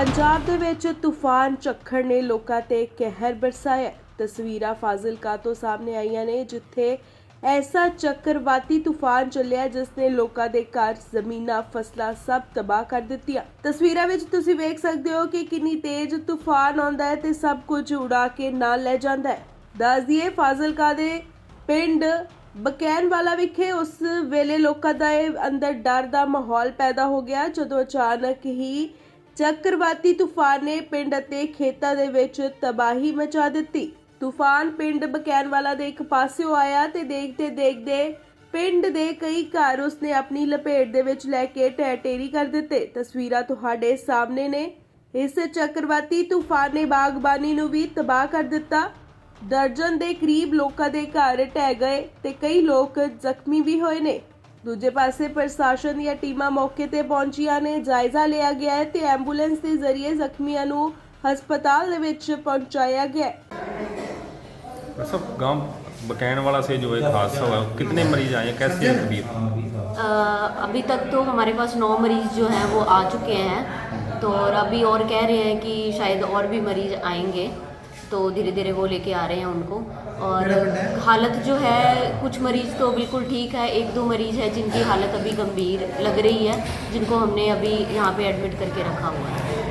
ਪੰਜਾਬ ਦੇ ਵਿੱਚ ਤੂਫਾਨ ਝੱਖੜ ਨੇ ਲੋਕਾਂ ਤੇ ਕਹਿਰ ਬਰਸਾਇਆ ਤਸਵੀਰਾਂ ਫਾਜ਼ਿਲਕਾ ਤੋਂ ਸਾਹਮਣੇ ਆਈਆਂ ਨੇ, ਜਿੱਥੇ ਐਸਾ ਚੱਕਰਵਾਤੀ ਤੂਫਾਨ ਚੱਲਿਆ, ਜਿਸ ਨੇ ਲੋਕਾਂ ਦੇ ਘਰ ਜ਼ਮੀਨਾਂ, ਫਸਲਾਂ ਸਭ ਤਬਾਹ ਕਰ ਦਿੱਤੀਆਂ। ਤਸਵੀਰਾਂ ਵਿੱਚ ਤੁਸੀਂ ਵੇਖ ਸਕਦੇ ਹੋ ਕਿ ਕਿੰਨੀ ਤੇਜ਼ ਤੂਫਾਨ ਆਉਂਦਾ ਹੈ ਤੇ ਸਭ ਕੁਝ ਉਡਾ ਕੇ ਨਾਲ ਲੈ ਜਾਂਦਾ ਹੈ। ਦੱਸ ਦਈਏ, ਫਾਜ਼ਿਲਕਾ ਦੇ ਪਿੰਡ ਬਕੈਨ ਵਾਲਾ ਵਿਖੇ ਉਸ ਵੇਲੇ ਲੋਕਾਂ ਦਾ ਅੰਦਰ ਡਰ ਦਾ ਮਾਹੌਲ ਪੈਦਾ ਹੋ ਗਿਆ, ਜਦੋਂ ਅਚਾਨਕ ਹੀ ਚੱਕਰਵਾਤੀ ਤੂਫਾਨ ਨੇ ਪਿੰਡ ਅਤੇ ਖੇਤਾਂ ਦੇ ਵਿੱਚ ਤਬਾਹੀ ਮਚਾ ਦਿੱਤੀ। ਤੂਫਾਨ ਪਿੰਡ ਬਕੈਨਵਾਲਾ ਦੇ ਇੱਕ ਪਾਸਿਓਂ ਆਇਆ ਤੇ ਦੇਖਦੇ ਦੇਖਦੇ ਪਿੰਡ ਦੇ ਕਈ ਘਰ ਉਸਨੇ ਆਪਣੀ ਲਪੇਟ ਦੇ ਵਿੱਚ ਲੈ ਕੇ ਢਹਿ ਢੇਰੀ ਕਰ ਦਿੱਤੇ। ਤਸਵੀਰਾਂ ਤੁਹਾਡੇ ਸਾਹਮਣੇ ਨੇ। ਇਸ ਚੱਕਰਵਾਤੀ ਤੂਫਾਨ ਨੇ ਬਾਗਬਾਨੀ ਨੂੰ ਵੀ ਤਬਾਹ ਕਰ ਦਿੱਤਾ। ਦਰਜਨ ਦੇ ਕਰੀਬ ਲੋਕਾਂ ਦੇ ਘਰ ਢਹਿ ਗਏ ਤੇ ਕਈ ਲੋਕ ਜ਼ਖਮੀ ਵੀ ਹੋਏ ਨੇ। ਦੂਜੇ ਪਾਸੇ ਪ੍ਰਸ਼ਾਸਨ ਦੀਆਂ ਟੀਮਾਂ ਮੌਕੇ ਤੇ ਪਹੁੰਚੀਆਂ ਨੇ ਜਾਇਜ਼ਾ ਲਿਆ ਗਿਆ ਹੈ ਤੇ ਐਂਬੂਲੈਂਸ ਦੇ ਜ਼ਰੀਏ ਜ਼ਖਮੀਆਂ ਨੂੰ ਹਸਪਤਾਲ ਦੇ ਵਿੱਚ ਪਹੁੰਚਾਇਆ ਗਿਆ ਹੈ सब गांव बकैन वाला से जो एक हादसा हुआ है, कितने मरीज आए हैं कैसी है तबीयत अ, अभी तक तो हमारे पास नौ मरीज जो हैं वो आ चुके हैं तो और अभी और कह रहे हैं कि शायद और भी मरीज आएंगे तो धीरे धीरे वो लेके आ रहे हैं उनको। और हालत जो है कुछ मरीज़ तो बिल्कुल ठीक है एक दो मरीज़ है जिनकी हालत अभी गंभीर लग रही है जिनको हमने अभी यहाँ पे एडमिट करके रखा हुआ है।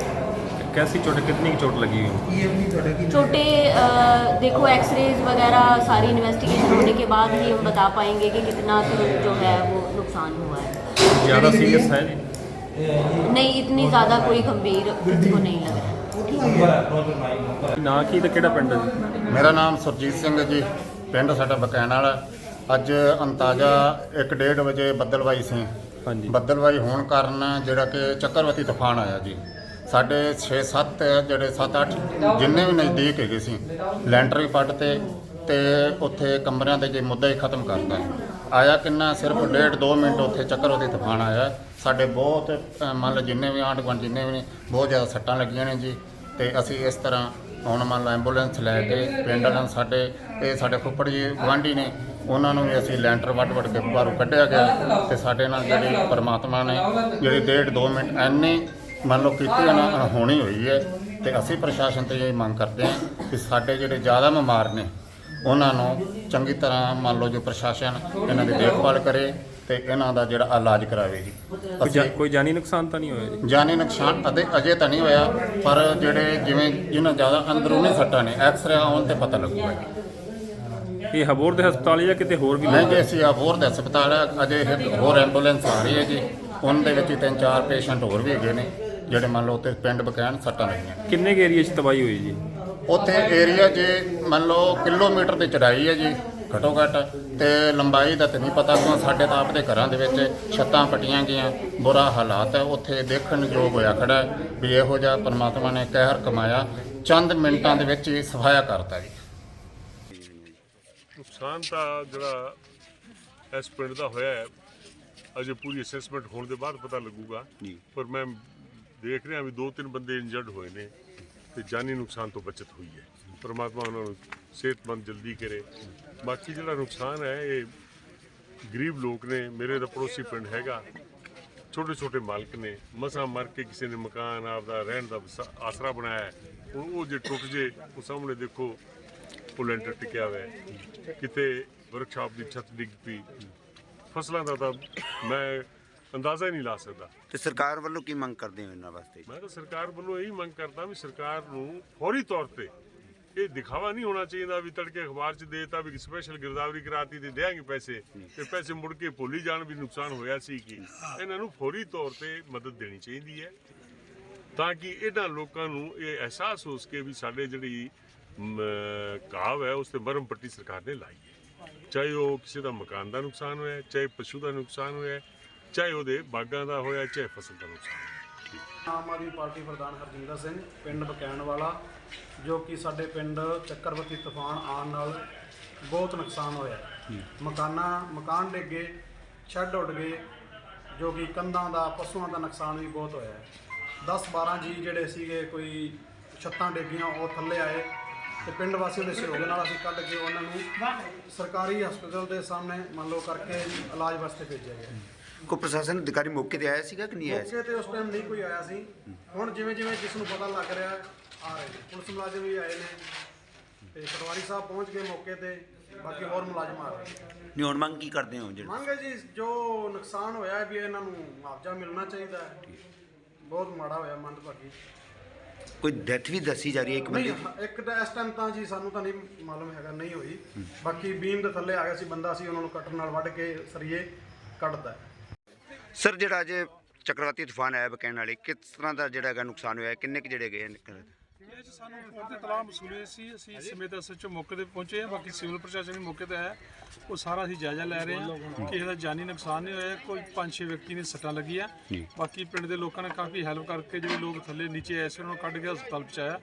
कैसी चोट कितनी चोट लगी हुई? है? छोटे अ, देखो एक्सरेज वगैरह सारी इन्वेस्टिगेशन होने के बाद ही हम बता पाएँगे कि कितना तो जो है वो नुकसान हुआ है। ज़्यादा सीरियस है? नहीं इतनी ज़्यादा कोई गंभीर को नहीं लग रहा है। ਨਾ ਕੀ ਤੇ ਕਿਹੜਾ ਪਿੰਡ ਹੈ ਜੀ? ਮੇਰਾ ਨਾਮ ਸੁਰਜੀਤ ਸਿੰਘ ਹੈ ਜੀ। ਪਿੰਡ ਸਾਡਾ ਬਕੈਨ ਵਾਲਾ ਅੱਜ ਅੰਤਾਜਾ 1:30 ਵਜੇ ਬੱਦਲਵਾਈ ਸੀ। ਹਾਂਜੀ। ਬੱਦਲਵਾਈ ਹੋਣ ਕਾਰਨ ਜਿਹੜਾ ਕਿ ਚੱਕਰਵਾਤੀ ਤੂਫਾਨ ਆਇਆ ਜੀ। ਸਾਡੇ 6-7 ਜਿਹੜੇ 7-8 ਜਿੰਨੇ ਵੀ ਨਜ਼ਦੀਕ ਹੈਗੇ ਸੀ ਲੈਂਟਰ ਵੀ ਪੱਟ ਤੇ ਤੇ ਉੱਥੇ ਕਮਰਿਆਂ ਦੇ ਜੇ ਮੁੱਦਾ ਹੀ ਖਤਮ ਕਰਤਾ। ਆਇਆ ਕਿੰਨਾ ਸਿਰਫ ਡੇਢ 2 ਮਿੰਟ ਉੱਥੇ ਚੱਕਰਵਾਤੀ ਤੂਫਾਨ ਆਇਆ। ਸਾਡੇ ਬਹੁਤ ਅ, ਮੰਨ ਲਓ ਜਿੰਨੇ ਵੀ ਆਂਢ ਗੁਆਂਢ ਜਿੰਨੇ ਵੀ ਨੇ ਬਹੁਤ ਜ਼ਿਆਦਾ ਸੱਟਾਂ ਲੱਗੀਆਂ ਨੇ ਜੀ। ਤੇ ਅਸੀਂ ਇਸ ਤਰ੍ਹਾਂ ਹੁਣ ਮੰਨ ਲਓ ਐਂਬੂਲੈਂਸ ਲੈ ਕੇ ਪਿੰਡ ਵਾਲਿਆਂ ਨੂੰ ਸਾਡੇ, ਇਹ ਸਾਡੇ ਫੁੱਫੜ ਜੀ ਗੁਆਂਢੀ ਨੇ, ਉਹਨਾਂ ਨੂੰ ਵੀ ਅਸੀਂ ਲੈਂਟਰ ਵੱਢ ਵੱਢ ਕੇ ਬਾਹਰੋਂ ਕੱਢਿਆ ਗਿਆ ਤੇ ਸਾਡੇ ਨਾਲ ਜਿਹੜੀ ਪਰਮਾਤਮਾ ਨੇ ਜਿਹੜੀ ਡੇਢ 2 ਮਿੰਟ ਐਨੇ ਮੰਨ ਲਓ ਕੀਤੀ ਹੈ ਨਾ ਹੋਣੀ ਹੋਈ ਹੈ ਤੇ ਅਸੀਂ ਪ੍ਰਸ਼ਾਸਨ ਤੇ ਇਹ ਮੰਗ ਕਰਦੇ ਹਾਂ ਕਿ ਸਾਡੇ ਜਿਹੜੇ ਜ਼ਿਆਦਾ ਬਿਮਾਰ ਨੇ, ਉਹਨਾਂ ਨੂੰ ਚੰਗੀ ਤਰ੍ਹਾਂ ਮੰਨ ਲਓ ਜੋ ਪ੍ਰਸ਼ਾਸਨ ਇਹਨਾਂ ਦੀ ਦੇਖਭਾਲ ਕਰੇ ਤੇ ਇਹਨਾਂ ਦਾ ਜਿਹੜਾ ਇਲਾਜ ਕਰਾਵੇ ਜੀ ਕੋਈ ਜਾ- ਅਸੀਂ ਕੋਈ ਜਾਨੀ ਨੁਕਸਾਨ ਤਾਂ ਨਹੀਂ ਹੋਇਆ ਜੀ? ਜਾਨੀ ਨੁਕਸਾਨ ਅਤੇ ਅਜੇ ਤਾਂ ਨਹੀਂ ਹੋਇਆ ਪਰ ਜਿਹੜੇ ਜਿਵੇਂ ਜਿਹਨਾਂ ਜ਼ਿਆਦਾ ਅੰਦਰੂਨੀ ਸੱਟਾਂ ਨੇ ਐਕਸਰੇ ਆਉਣ ਤੇ ਪਤਾ ਲੱਗੂਗਾ ਜੀ। ਇਹ ਹਬੋਰ ਦੇ ਹਸਪਤਾਲ ਜਾਂ ਕਿਤੇ ਹੋਰ ਵੀ ਨਹੀਂ ਜੀ ਅਸੀਂ ਅਬੋਰ ਦੇ ਹਸਪਤਾਲ ਹੈ ਅਜੇ ਇੱਕ ਹੋਰ ਐਂਬੂਲੈਂਸ ਆ ਰਹੀ ਹੈ ਜੀ। ਉਹਨਾਂ ਦੇ ਵਿੱਚ ਹੀ ਤਿੰਨ ਚਾਰ ਪੇਸ਼ੈਂਟ ਹੋਰ ਵੀ ਹੈਗੇ ਨੇ ਜਿਹੜੇ ਮੰਨ ਲਓ ਉੱਥੇ ਪਿੰਡ ਬਕੈਨ ਸੱਟਾਂ ਲੱਗੀਆਂ। ਕਿੰਨੇ ਏਰੀਆ 'ਚ ਤਬਾਹੀ ਹੋਈ ਜੀ? ਉੱਥੇ ਏਰੀਆ ਜੇ ਮੰਨ ਲਓ ਕਿਲੋਮੀਟਰ ਦੀ ਚੜਾਈ ਹੈ ਜੀ ਘਟੋ ਘੱਟ ਤੇ ਲੰਬਾਈ ਦਾ ਤੇ ਨਹੀਂ ਪਤਾ ਕਿਉਂ ਸਾਡੇ ਤਾਂ ਆਪਦੇ ਘਰਾਂ ਦੇ ਵਿੱਚ ਛੱਤਾਂ ਪਟੀਆਂ ਗਈਆਂ ਬੁਰਾ ਹਾਲਾਤ ਹੈ। ਉੱਥੇ ਦੇਖਣ ਯੋਗ ਹੋਇਆ ਖੜਾ ਹੈ ਵੀ ਇਹੋ ਜਿਹਾ ਪਰਮਾਤਮਾ ਨੇ ਕਹਿਰ ਕਮਾਇਆ ਚੰਦ ਮਿੰਟਾਂ ਦੇ ਵਿੱਚ ਹੀ ਸਫਾਇਆ ਕਰਤਾ ਜੀ। ਨੁਕਸਾਨ ਤਾਂ ਜਿਹੜਾ ਇਸ ਪਿੰਡ ਦਾ ਹੋਇਆ ਹੈ ਅਜੇ ਪੂਰੀ ਅਸੈਸਮੈਂਟ ਹੋਣ ਦੇ ਬਾਅਦ ਪਤਾ ਲੱਗੂਗਾ। ਪਰ ਮੈਂ ਦੇਖ ਰਿਹਾ ਵੀ ਦੋ ਤਿੰਨ ਬੰਦੇ ਇੰਜਰਡ ਹੋਏ ਨੇ ਤੇ ਜਾਨੀ ਨੁਕਸਾਨ ਤੋਂ ਬਚਤ ਹੋਈ ਹੈ। ਪਰਮਾਤਮਾ ਉਹਨਾਂ ਨੂੰ ਸਿਹਤਮੰਦ ਜਲਦੀ ਕਰੇ। ਬਾਕੀ ਜਿਹੜਾ ਨੁਕਸਾਨ ਹੈ ਇਹ ਗਰੀਬ ਲੋਕ ਨੇ ਮੇਰੇ ਦਾ ਪੜੋਸੀ ਪਿੰਡ ਹੈਗਾ। ਛੋਟੇ ਛੋਟੇ ਮਾਲਕ ਨੇ ਮਸਾਂ ਮਰ ਕੇ ਕਿਸੇ ਨੇ ਮਕਾਨ ਆਪਦਾ ਰਹਿਣ ਦਾ ਆਸਰਾ ਬਣਾਇਆ। ਹੁਣ ਉਹ ਜੇ ਟੁੱਟ ਜੇ ਉਹ ਸਾਹਮਣੇ ਦੇਖੋ ਉਹ ਲੈਂਟਰ ਟਿਕਿਆ ਹੋਇਆ ਕਿਤੇ ਵਰਕਸ਼ਾਪ ਦੀ ਛੱਤ ਡਿੱਗ ਪਈ। ਫਸਲਾਂ ਦਾ ਤਾਂ ਮੈਂ ਅੰਦਾਜ਼ਾ ਹੀ ਨਹੀਂ ਲਾ ਸਕਦਾ। ਤੇ ਸਰਕਾਰ ਵੱਲੋਂ ਕੀ ਮੰਗ ਕਰਦੇ ਹੋ ਇਹਨਾਂ ਵਾਸਤੇ? ਮੈਂ ਤਾਂ ਸਰਕਾਰ ਵੱਲੋਂ ਇਹੀ ਮੰਗ ਕਰਦਾ ਵੀ ਸਰਕਾਰ ਨੂੰ ਫੌਰੀ ਤੌਰ ਤੇ ਇਹ ਦਿਖਾਵਾ ਨਹੀਂ ਹੋਣਾ ਚਾਹੀਦਾ ਵੀ ਤੜਕੇ ਅਖਬਾਰ 'ਚ ਦੇਤਾ ਵੀ ਸਪੈਸ਼ਲ ਗਿਰਦਾਵਰੀ ਕਰਾਤੀ ਤੇ ਦੇਾਂਗੇ ਪੈਸੇ। ਤੇ ਪੈਸੇ ਮੁੜ ਕੇ ਭੁੱਲੀ ਜਾਣ ਵੀ ਨੁਕਸਾਨ ਹੋਇਆ ਸੀ ਕਿ। ਇਹਨਾਂ ਨੂੰ ਫੌਰੀ ਤੌਰ ਤੇ ਮਦਦ ਦੇਣੀ ਚਾਹੀਦੀ ਹੈ। ਤਾਂ ਕਿ ਇਹਨਾਂ ਲੋਕਾਂ ਨੂੰ ਇਹ ਅਹਿਸਾਸ ਹੋ ਸਕੇ ਵੀ ਸਾਡੇ ਜਿਹੜੀ ਮ, ਹੈ ਉਸ ਤੇ ਮਰਮ ਪੱਟੀ ਸਰਕਾਰ ਨੇ ਲਾਈ ਹੈ। ਚਾਹੇ ਉਹ ਕਿਸੇ ਦਾ ਮਕਾਨ ਦਾ ਨੁਕਸਾਨ ਹੋਇਆ ਚਾਹੇ ਪਸ਼ੂ ਦਾ ਨੁਕਸਾਨ ਹੋਇਆ ਚਾਹੇ ਉਹਦੇ ਬਾਗਾਂ ਦਾ ਹੋਇਆ ਚਾਹੇ ਫਸਲ ਦਾ ਨੁਕਸਾਨ ਹੋਇਆ। ਆਮ ਆਦਮੀ ਪਾਰਟੀ ਪ੍ਰਧਾਨ ਹਰਜਿੰਦਰ ਸਿੰਘ ਪਿੰਡ ਬਕੈਣ ਵਾਲਾ ਜੋ ਕਿ ਸਾਡੇ ਪਿੰਡ ਚੱਕਰਵਤੀ ਤੂਫਾਨ ਆਉਣ ਨਾਲ ਬਹੁਤ ਨੁਕਸਾਨ ਹੋਇਆ। ਮਕਾਨਾਂ ਮਕਾਨ ਡਿੱਗੇ ਛੱਡ ਉੱਡ ਗਏ ਜੋ ਕਿ ਕੰਧਾਂ ਦਾ ਪਸ਼ੂਆਂ ਦਾ ਨੁਕਸਾਨ ਵੀ ਬਹੁਤ ਹੋਇਆ 10 12 ਜੀ ਜਿਹੜੇ ਸੀਗੇ ਕੋਈ ਛੱਤਾਂ ਡਿੱਗੀਆਂ ਉਹ ਥੱਲੇ ਆਏ ਤੇ ਪਿੰਡ ਵਾਸੀਆਂ ਦੇ ਸਹਿਯੋਗ ਨਾਲ ਅਸੀਂ ਕੱਢ ਕੇ ਉਹਨਾਂ ਨੂੰ ਸਰਕਾਰੀ ਹਸਪਤਾਲ ਦੇ ਸਾਹਮਣੇ ਮੰਨ ਲਓ ਕਰਕੇ ਇਲਾਜ ਵਾਸਤੇ ਭੇਜਿਆ ਗਿਆ। ਕੋਈ ਪ੍ਰਸ਼ਾਸਨ ਅਧਿਕਾਰੀ ਮੌਕੇ ਤੇ ਆਇਆ ਸੀਗਾ ਕਿ ਨਹੀਂ ਆਇਆ ਸੀ ਮੌਕੇ ਤੇ ਉਸ ਟਾਈਮ ਨਹੀਂ ਕੋਈ ਆਇਆ ਸੀ। ਹੁਣ ਜਿਵੇਂ ਜਿਵੇਂ ਜਿਸ ਨੂੰ ਪਤਾ ਲੱਗ ਰਿਹਾ ਆ ਰਹੇ ਨੇ। ਪੁਲਿਸ ਮੁਲਾਜ਼ਮ ਵੀ ਆਏ ਨੇ। ਤੇ ਪਟਵਾਰੀ ਸਾਹਿਬ ਪਹੁੰਚ ਗਏ ਮੌਕੇ ਤੇ। ਬਾਕੀ ਹੋਰ ਮੁਲਾਜ਼ਮ ਆ ਰਹੇ ਨੇ। ਨਹੀਂ ਹੁਣ ਮੰਗ ਕੀ ਕਰਦੇ ਹੋ ਜਿਹੜੇ? ਮੰਗ ਹੈ ਜੀ ਜੋ ਨੁਕਸਾਨ ਹੋਇਆ ਹੈ ਵੀ ਇਹਨਾਂ ਨੂੰ ਮੁਆਵਜ਼ਾ ਮਿਲਣਾ ਚਾਹੀਦਾ ਹੈ। ਬਹੁਤ ਮਾੜਾ ਹੋਇਆ ਮੰਦਭਾਗੀ ਕੋਈ ਡੈਥ ਵੀ ਦੱਸੀ ਜਾ ਰਹੀ ਹੈ ਇੱਕ ਨਹੀਂ ਬੰਦੇ ਦੀ? ਇੱਕ ਤਾਂ ਇਸ ਟਾਈਮ ਤਾਂ ਜੀ ਸਾਨੂੰ ਤਾਂ ਨਹੀਂ ਮਾਲੂਮ ਹੈਗਾ ਨਹੀਂ ਹੋਈ। ਬਾਕੀ ਬੀਮ ਦੇ ਥੱਲੇ ਆ ਗਿਆ ਸੀ ਬੰਦਾ ਸੀ ਉਹਨਾਂ ਨੂੰ ਕਟਰ ਨਾਲ ਵੱਢ ਕੇ ਸਰੀਏ ਕੱਢਦਾ ਹੈ। ਸਰ, ਜਿਹੜਾ ਅੱਜ ਚੱਕਰਵਾਤੀ ਤੂਫਾਨ ਆਇਆ ਬਕੈਨ ਵਾਲੇ, ਕਿਸ ਤਰ੍ਹਾਂ ਦਾ ਜਿਹੜਾ ਹੈਗਾ ਨੁਕਸਾਨ ਹੋਇਆ ਕਿੰਨੇ ਕੁ ਜਿਹੜੇ ਗਏ ਨੇ ਘਰ? ਇਹ 'ਚ ਸਾਨੂੰ ਫੋਨ ਤੇ ਤਲਾਹ ਮਸੂਲ ਹੋਈ ਸੀ। ਅਸੀਂ ਸਮੇਤ ਐਸਐਚਓ ਮੌਕੇ ਤੇ ਪਹੁੰਚੇ ਹਾਂ। ਬਾਕੀ ਸਿਵਲ ਪ੍ਰਸ਼ਾਸਨ ਵੀ ਮੌਕੇ ਤੇ ਆਇਆ ਉਹ ਸਾਰਾ ਅਸੀਂ ਜਾਇਜ਼ਾ ਲੈ ਰਹੇ ਹਾਂ। ਕਿਸੇ ਦਾ ਜਾਨੀ ਨੁਕਸਾਨ ਨਹੀਂ ਹੋਇਆ। ਕੋਈ ਪੰਜ ਛੇ ਵਿਅਕਤੀ ਨੇ ਸੱਟਾਂ ਲੱਗੀਆਂ। ਬਾਕੀ ਪਿੰਡ ਦੇ ਲੋਕਾਂ ਨੇ ਕਾਫੀ ਹੈਲਪ ਕਰਕੇ ਜਿਹੜੇ ਲੋਕ ਥੱਲੇ ਨੀਚੇ ਆਏ ਸੀ ਉਹਨਾਂ ਨੂੰ ਕੱਢ ਕੇ ਹਸਪਤਾਲ ਪਹੁੰਚਾਇਆ।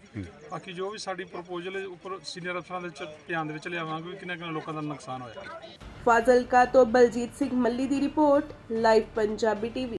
ਬਾਕੀ ਜੋ ਵੀ ਸਾਡੀ ਪ੍ਰਪੋਜ਼ਲ ਉੱਪਰ ਸੀਨੀਅਰ ਅਫਸਰਾਂ ਦੇ ਧਿਆਨ ਦੇ ਵਿੱਚ ਲਿਆਵਾਂਗੇ ਵੀ ਕਿੰਨਾ ਕਿੰਨਾ ਲੋਕਾਂ ਦਾ ਨੁਕਸਾਨ ਹੋਇਆ। ਫਾਜ਼ਿਲਕਾ ਤੋਂ ਬਲਜੀਤ ਸਿੰਘ ਮੱਲੀ ਦੀ ਰਿਪੋਰਟ ਲਾਈਵ ਪੰਜਾਬੀ ਟੀਵੀ